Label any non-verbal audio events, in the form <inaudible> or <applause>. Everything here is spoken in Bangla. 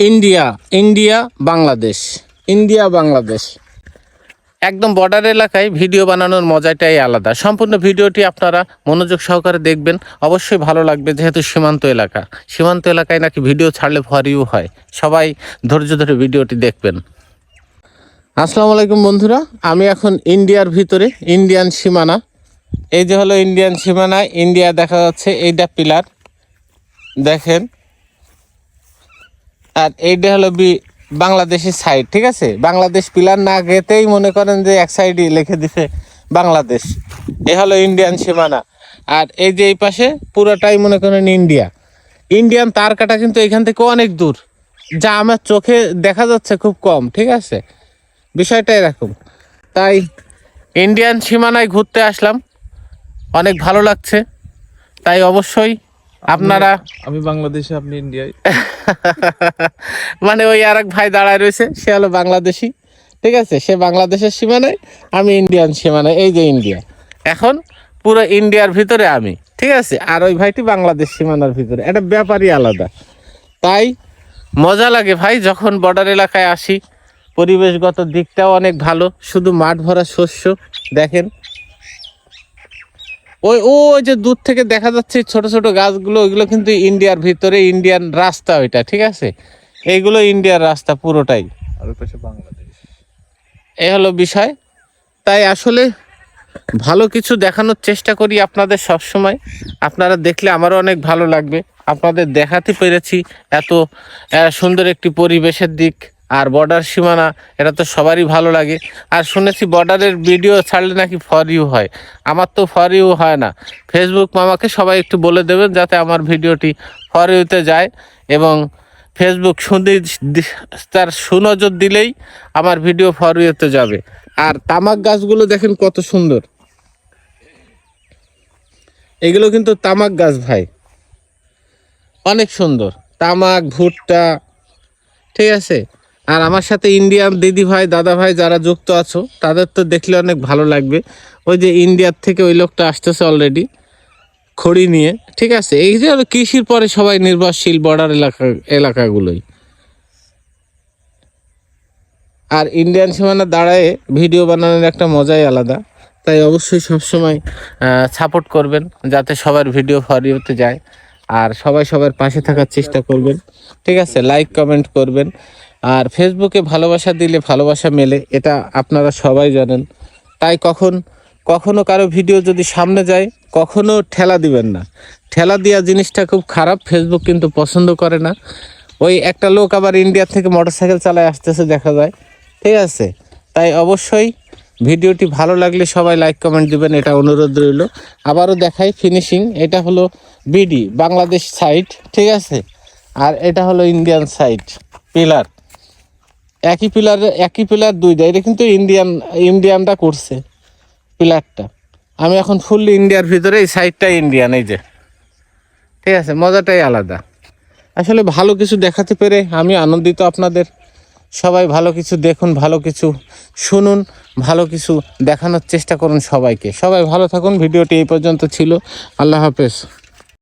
India India Bangladesh. India Bangladesh. একদম বর্ডার এলাকায় ভিডিও বানানোর মজাটাই আলাদা। সম্পূর্ণ ভিডিওটি আপনারা মনোযোগ সহকারে দেখবেন। অবশ্যই ভালো লাগবে যেহেতু সীমান্ত এলাকা। সীমান্ত এলাকায় নাকি ভিডিও ছাড়লে ভরিও হয়। সবাই ধৈর্য ধরে ভিডিওটি দেখবেন। আসসালামু আলাইকুম বন্ধুরা আমি এখন ইন্ডিয়ার ভিতরে ইন্ডিয়ান সীমানা। এই যে হলো ইন্ডিয়ান সীমানা ইন্ডিয়া দেখা যাচ্ছে এইটা পিলার। দেখেন আর এইটা হলো বি বাংলাদেশের সাইড ঠিক আছে? বাংলাদেশ পিলার না গেতেই মনে করেন যে এক সাইডই লিখে দিছে বাংলাদেশ। এ হলো ইন্ডিয়ান সীমানা। আর এই যে এই পাশে পুরোটাই মনে করেন ইন্ডিয়া ইন্ডিয়ান তার কাটা কিন্তু এখান থেকে অনেক দূর, যা আমার চোখে দেখা যাচ্ছে খুব কম, ঠিক আছে? বিষয়টা এরকম। তাই ইন্ডিয়ান সীমানায় ঘুরতে আসলাম। অনেক ভালো লাগছে। তাই অবশ্যই আপনারা? আমি বাংলাদেশে আপনি ইন্ডিয়ায়। <laughs> মানে ওই আর এক ভাই দাঁড়ায় রয়েছে সে হলো বাংলাদেশি ঠিক আছে? সে বাংলাদেশের সীমানায় আমি ইন্ডিয়ান সীমানায় এই যে ইন্ডিয়া। এখন পুরো ইন্ডিয়ার ভিতরে আমি ঠিক আছে? আর ওই ভাইটি বাংলাদেশ সীমানার ভিতরে এটা ব্যাপারই আলাদা। তাই মজা লাগে ভাই যখন বর্ডার এলাকায় আসি পরিবেশগত দিকটাও অনেক ভালো শুধু মাঠ ভরা শস্য দেখেন। ওই ও ওই যে দূর থেকে দেখা যাচ্ছে ছোট ছোট গাছগুলো ওইগুলো কিন্তু ইন্ডিয়ার ভিতরে ইন্ডিয়ান রাস্তা ওইটা ঠিক আছে? এইগুলো ইন্ডিয়ার রাস্তা পুরোটাই। আর পাশে বাংলাদেশ। এই হলো বিষয়। তাই আসলে ভালো কিছু দেখানোর চেষ্টা করি আপনাদের সব সময় আপনারা দেখলে আমারও অনেক ভালো লাগবে। আপনাদের দেখাতে পেরেছি এত সুন্দর একটি পরিবেশের দিক। আর বর্ডার সীমানা, এটা তো সবারই ভালো লাগে। আর শুনেছি বর্ডারের ভিডিও ছাড়লে নাকি ফর ইউ হয়। আমার তো ফর ইউ হয় না। ফেসবুক মামাকে সবাই একটু বলে দেবেন যাতে আমার ভিডিওটি ফর ইউতে যায় এবং ফেসবুক শুনে তার সুনজর দিলেই আমার ভিডিও ফর ইউতে যাবে। আর তামাক গাছগুলো দেখেন কত সুন্দর। এগুলো কিন্তু তামাক গাছ ভাই। অনেক সুন্দর। তামাক, ভুট্টা, ঠিক আছে? আর আমার সাথে ইন্ডিয়ান দিদি ভাই, দাদা ভাই যারা যুক্ত আছো, তাদের তো দেখলে অনেক ভালো লাগবে। ওই যে ইন্ডিয়ার থেকে ওই লোকটা আসতেছে অলরেডি খড়ি নিয়ে, ঠিক আছে? এই যে কৃষির পরে সবাই নির্ভরশীল বর্ডার এলাকা, এলাকাগুলোই। আর ইন্ডিয়ান সীমানা দাঁড়ায় ভিডিও বানানোর একটা মজাই আলাদা। তাই অবশ্যই সবসময় সাপোর্ট করবেন, যাতে সবার ভিডিও ফরিওতে যায়। আর সবাই সবার পাশে থাকার চেষ্টা করবেন। ঠিক আছে? লাইক কমেন্ট করবেন। আর ফেসবুকে ভালোবাসা দিলে ভালোবাসা মেলে, এটা আপনারা সবাই জানেন। তাই কখন, কখনো কারও ভিডিও যদি সামনে যায়, কখনো ঠেলা দিবেন না। ঠেলা দেওয়া জিনিসটা খুব খারাপ ফেসবুক কিন্তু পছন্দ করে না। ওই একটা লোক আবার ইন্ডিয়া থেকে মোটরসাইকেল চালায় আসতেছে, দেখা যায়। ঠিক আছে? তাই অবশ্যই ভিডিওটি ভালো লাগলে সবাই লাইক কমেন্ট দিবেন, এটা অনুরোধ রইল। আবারও দেখাই ফিনিশিং এটা হলো বিডি বাংলাদেশ সাইড ঠিক আছে? আর এটা হলো ইন্ডিয়ান সাইড পিলার একই পিলার একই পিলার দুইটা এটা কিন্তু ইন্ডিয়ান ইন্ডিয়ানটা করছে পিলারটা আমি এখন ফুললি ইন্ডিয়ার ভিতরে, এই সাইডটা ইন্ডিয়ান এই যে। ঠিক আছে, মজাটাই আলাদা। আসলে ভালো কিছু দেখাতে পেরে আমি আনন্দিত আপনাদের। সবাই ভালো কিছু দেখুন, ভালো কিছু শুনুন, ভালো কিছু দেখানোর চেষ্টা করুন সবাইকে। সবাই ভালো থাকুন, ভিডিওটি এই পর্যন্ত ছিল। আল্লাহ হাফেজ।